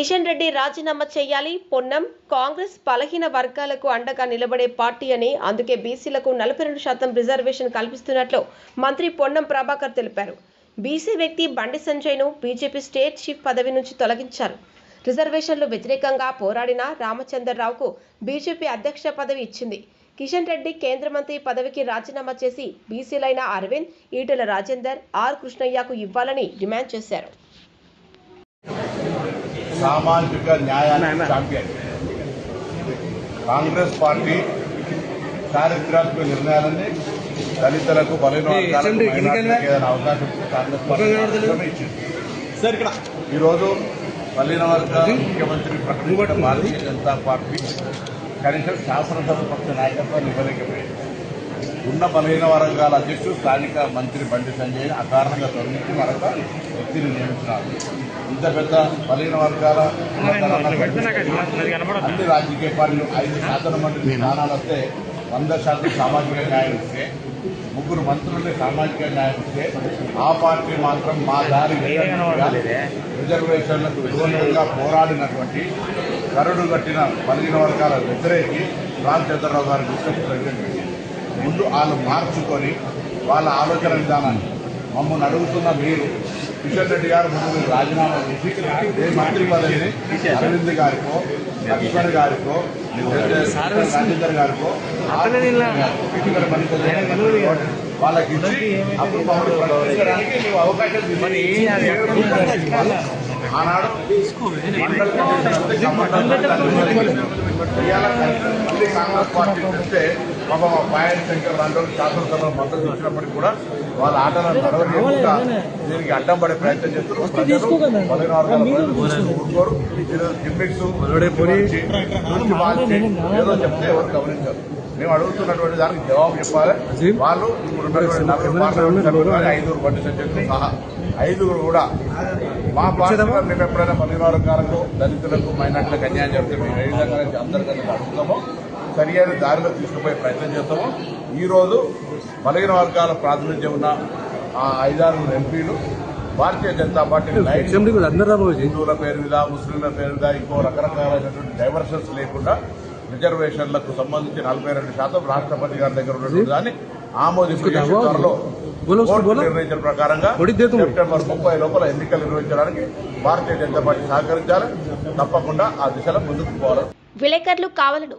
కిషన్ రెడ్డి రాజీనామా చేయాలి పొన్నం. కాంగ్రెస్ బలహీన వర్గాలకు అండగా నిలబడే పార్టీ అని అందుకే బీసీలకు నలభై రెండు శాతం రిజర్వేషన్ కల్పిస్తున్నట్లు మంత్రి పొన్నం ప్రభాకర్ తెలిపారు. బీసీ వ్యక్తి బండి సంజయ్ను బీజేపీ స్టేట్ చీఫ్ పదవి నుంచి తొలగించారు. రిజర్వేషన్లు వ్యతిరేకంగా పోరాడిన రామచంద్రరావుకు బీజేపీ అధ్యక్ష పదవి ఇచ్చింది. కిషన్ రెడ్డి కేంద్ర మంత్రి పదవికి రాజీనామా చేసి బీసీలైన అరవింద్ ఈటెల రాజేందర్ ఆర్ కృష్ణయ్యకు ఇవ్వాలని డిమాండ్ చేశారు. సామాజిక న్యాయానికి ఛాంపియన్ కాంగ్రెస్ పార్టీ చారిత్రాత్మక నిర్ణయాలని దళితులకు బలైన అవకాశం కాంగ్రెస్ పార్టీ. ఈరోజు బలైన వర్గాల ముఖ్యమంత్రి ప్రకటించిన భారతీయ జనతా పార్టీ కనీసం శాసనసభ పక్ష నాయకత్వాన్ని ఇవ్వలేకపోయింది. ఉన్న బలహీన వర్గాల అధ్యక్షుడు స్థానిక మంత్రి బండి సంజయ్ అకారణంగా తొలగించి మరొక వ్యక్తిని నియమించినారు. ఇంత పెద్ద బలహీన వర్గాల అన్ని రాజకీయ పార్టీలు ఐదు శాసన మంత్రి స్థానాలు వస్తే వంద శాతం సామాజిక న్యాయం ఇస్తే ముగ్గురు మంత్రులని సామాజిక న్యాయం ఇస్తే ఆ పార్టీ మాత్రం మా దారి రిజర్వేషన్లకు వ్యతిరేకంగా పోరాడినటువంటి కరుడు కట్టిన బలహీన వర్గాల వ్యతిరేకి రామచంద్రరావు గారి ప్రెసిడెంట్ ముందు వాళ్ళు మార్చుకొని వాళ్ళ ఆలోచన విధానాన్ని. మమ్మల్ని అడుగుతున్న మీరు కిషన్ రెడ్డి గారు ముందు మీరు రాజీనామా చేసి ఏ మంత్రి పదవిని అరవింద్ గారికో లక్ష్మణ్ గారికో రాజేందర్ గారికో వాళ్ళకి ఇచ్చి అప్పుడు మమ్మల్ని అవకాశం ఆనాడు ఇవాళ మళ్ళీ కాంగ్రెస్ పార్టీ వస్తే పాప మా పాయన్ శంకర్ లాంటి శాసనసభలో మద్దతు ఇచ్చినప్పటికీ కూడా వాళ్ళ ఆటలను నడవకుండా దీనికి అడ్డం పడే ప్రయత్నం ఊరుకోరు. గిమ్మిక్స్ మార్చి ఏదో చెప్తే ఎవరు గమనించారు. మేము అడుగుతున్నటువంటి దానికి జవాబు చెప్పాలి. వాళ్ళు ఇప్పుడు ఐదుగురు బండి సంజయ్తో సహా ఐదుగురు కూడా మా పార్టీలో మేము ఎప్పుడైనా బలహీన వర్గాలకు దళితులకు మైనార్టీలకు అన్యాయం జరిగితే మేము ఏ విధంగా అందరికన్నా అడుగుతామో సరి అయిన దారిలో తీసుకుపోయే ప్రయత్నం చేస్తాము. ఈ రోజు బలహీన వర్గాల ప్రాతినిధ్యం ఉన్న ఆ ఐదారు ఎంపీలు భారతీయ జనతా పార్టీ లైట్ హిందువుల పేరు మీద ముస్లింల పేరు మీద ఇంకో రకరకాలైనటువంటి డైవర్షన్స్ లేకుండా రిజర్వేషన్లకు సంబంధించి నలభై రెండు శాతం రాష్ట్రపతి గారి దగ్గర ఉన్నటువంటి దాన్ని కోర్టు నిర్ణయించిన ప్రకారంగా సెప్టెంబర్ ముప్పై లోపల ఎన్నికలు నిర్వహించడానికి భారతీయ జనతా పార్టీ సహకరించాలి. తప్పకుండా ఆ దిశలో ముందుకు పోవాలి. విలేకరులు కావాలను